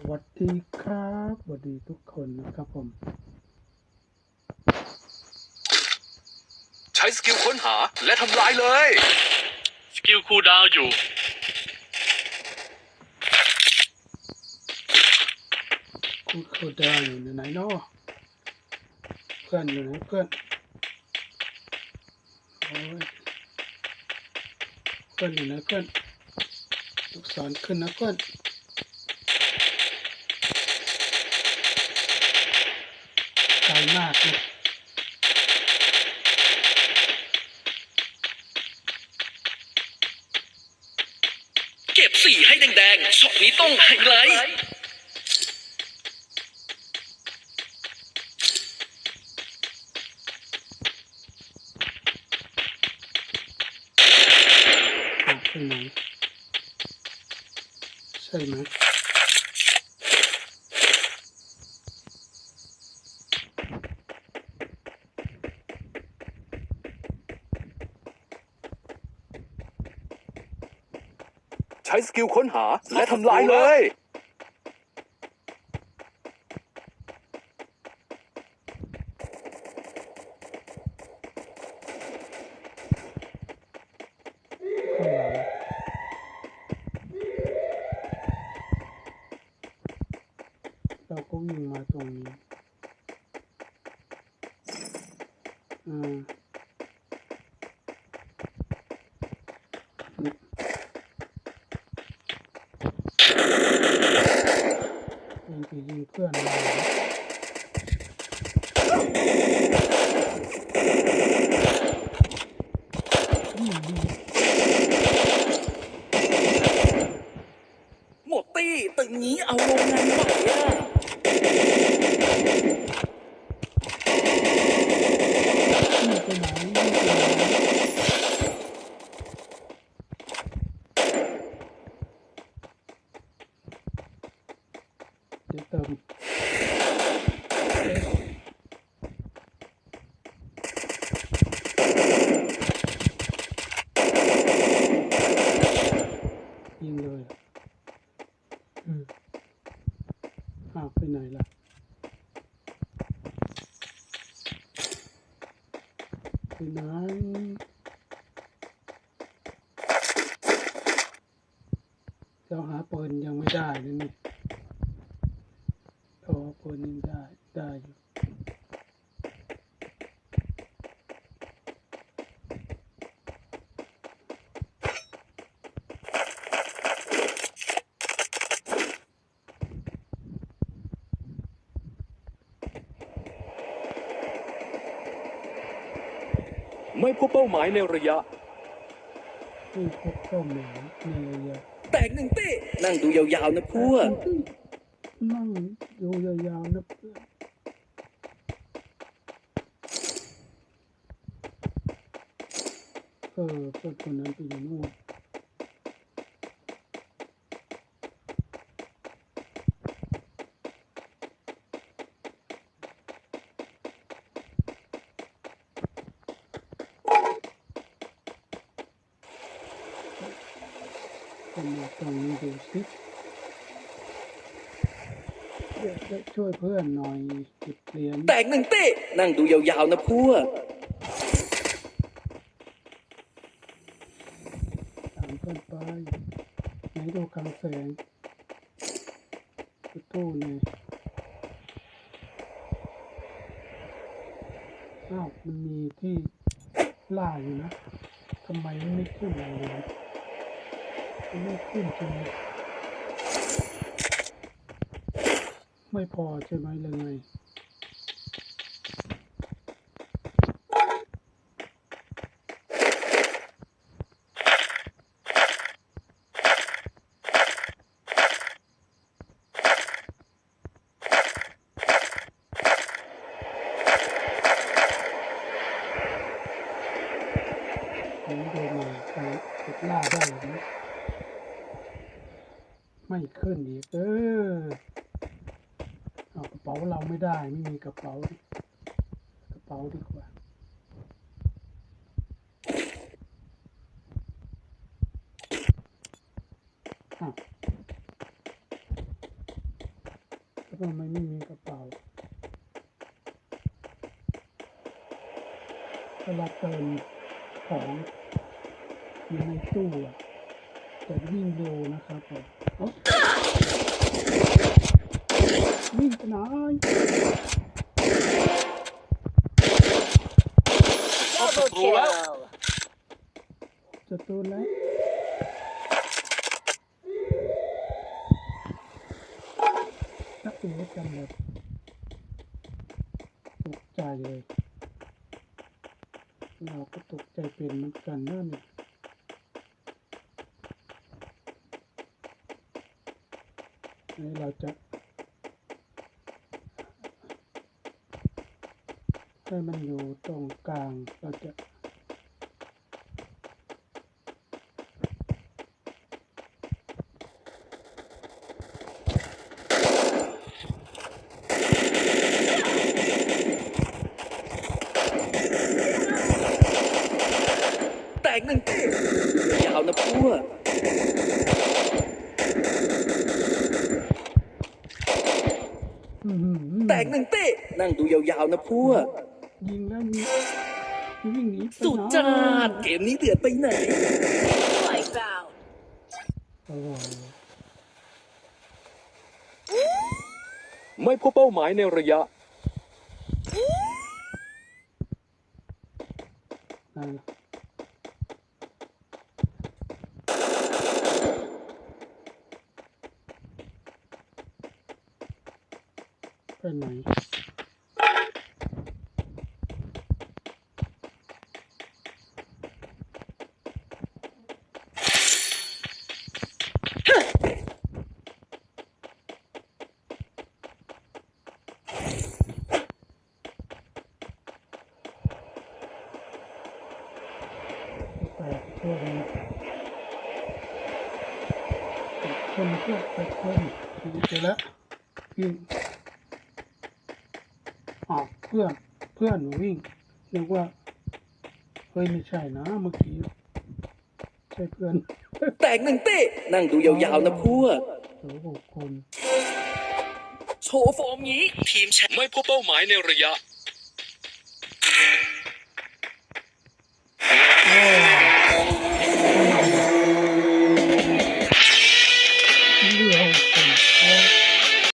สวัสดีครับสวัสดีทุกคนนะครับผม ใช้สกิลค้นหาและทำลายเลย สกิลคูลดาวน์อยู่ คุณโคดาอยู่ไหนเนาะเพื่อนอยู่ไหนเพื่อนโอ้ยเพื่อนอยู่ไหนเพื่อนลูกศรขึ้นนะเพื่อน มากเลยเก็บสีให้แดงๆช็อตนี้ต้องไฮไลท์ออกไปไหนใช่ไหม ใช้สกิลค้นหาและทำลายเลยข้างหลังเราก็วิ่งมาตรงนี้ อ่ายิงไปยิง เพื่อนเราเหรออืมอืม หมดตี้ตึงนี้เอาลงงานไหวอะ นี่ไปไหนนี่ไปไหนเดี๋ยวเติมยิงเลยอะอืมอ้าวไปไหนล่ะ ไปไหนเราหาปืนยังไม่ได้เลยนี่โอ้ปืนยังได้ ได้อยู่ ไม่พบเป้าหมายในระยะที่พบเป้าหมายในระยะแตกหนึ่งตี้นั่งดูยาวๆนะพวกนั่งดูยาวๆนะเพื่อนเออเพื่อนคนนั้นไปอยู่นู่น ก็มาตรงนี้ดูสิเดี๋ยวจะช่วยเพื่อนหน่อยเก็บเหรียญแตกหนึ่งตี้นั่งดูยาวๆนะพวกตามเพื่อนไปไหนดูกลางแสงประตูเลยอ้าวมันมีที่ล่าอยู่นะทำไมมันไม่ขึ้นเลย มันไม่ขึ้นใช่ไมไม่พอใช่ไหมเลยไงผมเดินมาไปเกดล่าได้หรือไม่ ไม่ขึ้นอีก เออเอากระเป๋าเราไม่ได้ไม่มีกระเป๋ากระเป๋าดีกว่าอ้าวทำไมไม่มีกระเป๋าเวลาเติมของอยู่ในตู้อะ จะวิ่งเร็วนะครับผมวิ่งไปไหนศัตรูแล้วจะตูนแล้วนักเอ๋กันแบบตกใจเลย เราก็ตกใจเป็นเหมือนกันนั่นนี่ นี่เราจะให้มันอยู่ตรงกลางเราจะ แตกหนึ่งยาวนะพวก อื้อหือแตกหนึ่งเต้นั่งดูยาวๆนะพวก ยิงแล้วมีมีวิ่งหนีไปสุดไหนจัดเกมนี้เดือดไปไหนโอ้โหไม่พบเป้าหมายในระยะ นั่น ล่ะไปไหนแปดคนแปดคนพวกแปดคนดีไปแล้ววิ่งอาวเพื่อนเพื่อนหนูวิ่งนึกว่าเฮ้ยไม่ใช่นะเมื่อกี้ใช่เพื่อนแตกหนึ่งเต้นั่งดูยาวๆนะพวกโอ้โหคนโชว์ฟอร์มงี้ทีมแชมป์ไม่พบเป้าหมายในระยะ